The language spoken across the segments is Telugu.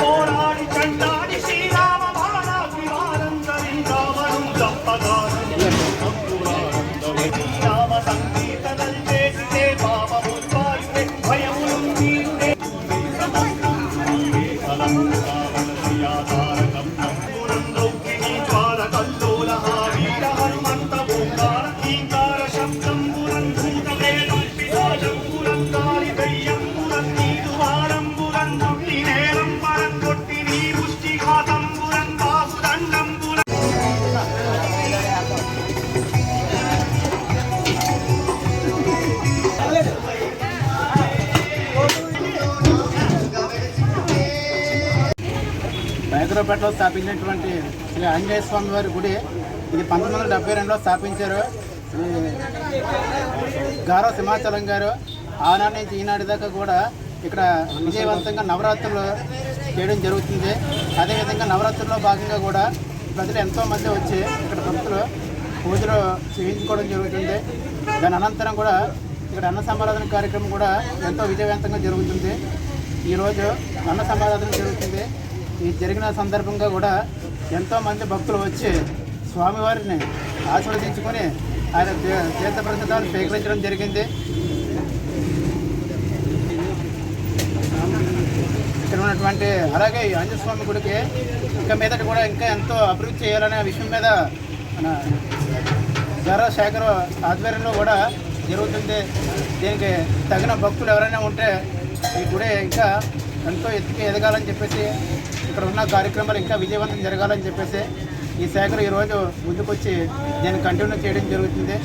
పోరాడి చండాడి శ్రీరామ బాణాభివారందరి వారందరి తప్పదా హైదరాబాద్లో స్థాపించినటువంటి శ్రీ ఆంజనేయ స్వామి వారి గుడి ఇది పంతొమ్మిది వందల డెబ్బై రెండులో స్థాపించారు. గారవ గారో సింహాచలం గారు. ఆనాటి నుంచి ఈనాటి దాకా కూడా ఇక్కడ విజయవంతంగా నవరాత్రులు చేయడం జరుగుతుంది. అదేవిధంగా నవరాత్రుల్లో భాగంగా కూడా ప్రజలు ఎంతోమంది వచ్చి ఇక్కడ భక్తులు పూజలు చేయించుకోవడం జరుగుతుంది. దాని అనంతరం కూడా ఇక్కడ అన్న సమారాధన కార్యక్రమం కూడా ఎంతో విజయవంతంగా జరుగుతుంది. ఈరోజు అన్న సమారాధన జరుగుతుంది. ఈ జరిగిన సందర్భంగా కూడా ఎంతోమంది భక్తులు వచ్చి స్వామివారిని ఆశీర్వదించుకొని ఆయన తీ- తీర్థ ప్రసాదాలు స్వీకరించడం జరిగింది. ఇక్కడ ఉన్నటువంటి అలాగే ఈ గుడికి ఇంకా మీదట కూడా ఇంకా ఎంతో అభివృద్ధి చేయాలనే విషయం మీద మన గర శేఖర్ ఆధ్వర్యంలో కూడా జరుగుతుంది. దీనికి తగిన భక్తులు ఎవరైనా ఉంటే ఈ గుడి ఇంకా ఎంతో ఎత్తుకి ఎదగాలని చెప్పేసి ఇక్కడ ఉన్న కార్యక్రమాలు ఇంకా విజయవంతం జరగాలని చెప్పేసి ఈ శాఖలు ఈరోజు ముందుకొచ్చి దీన్ని కంటిన్యూ చేయడం జరుగుతుంది.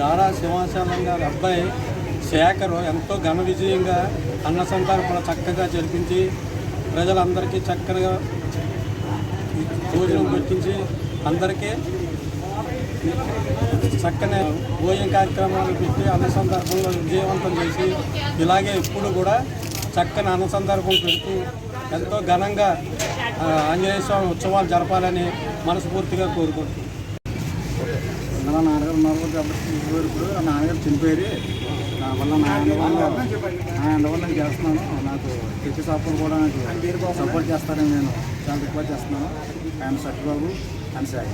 గారా సింహాచలం గారి అబ్బాయి శేఖరు ఎంతో ఘన విజయంగా అన్న సంతర్పణ చక్కగా జరిపించి ప్రజలందరికీ చక్కగా భోజనం పెట్టించి అందరికీ చక్కనే భోజన కార్యక్రమాలు పెట్టి అన్న సందర్భంలో విజయవంతం చేసి ఇలాగే ఇప్పుడు కూడా చక్కని అన్న సందర్భం పెడుతూ ఎంతో ఘనంగా ఆంజనేయ స్వామి ఉత్సవాలు జరపాలని మనస్ఫూర్తిగా కోరుకుంటున్నాను మా నాన్నగారు ఉన్నారు కాబట్టి ఇప్పుడు ఆ నాన్నగారు చనిపోయారు. నా వల్ల నా అందువల్ల నా వల్ల నేను చేస్తున్నాను. నాకు తెచ్చి షాపులు కూడా నాకు సపోర్ట్ చేస్తారని నేను చాలా రిక్వెస్ట్ చేస్తున్నాను. ఆయన సత్యబాబు అని సార్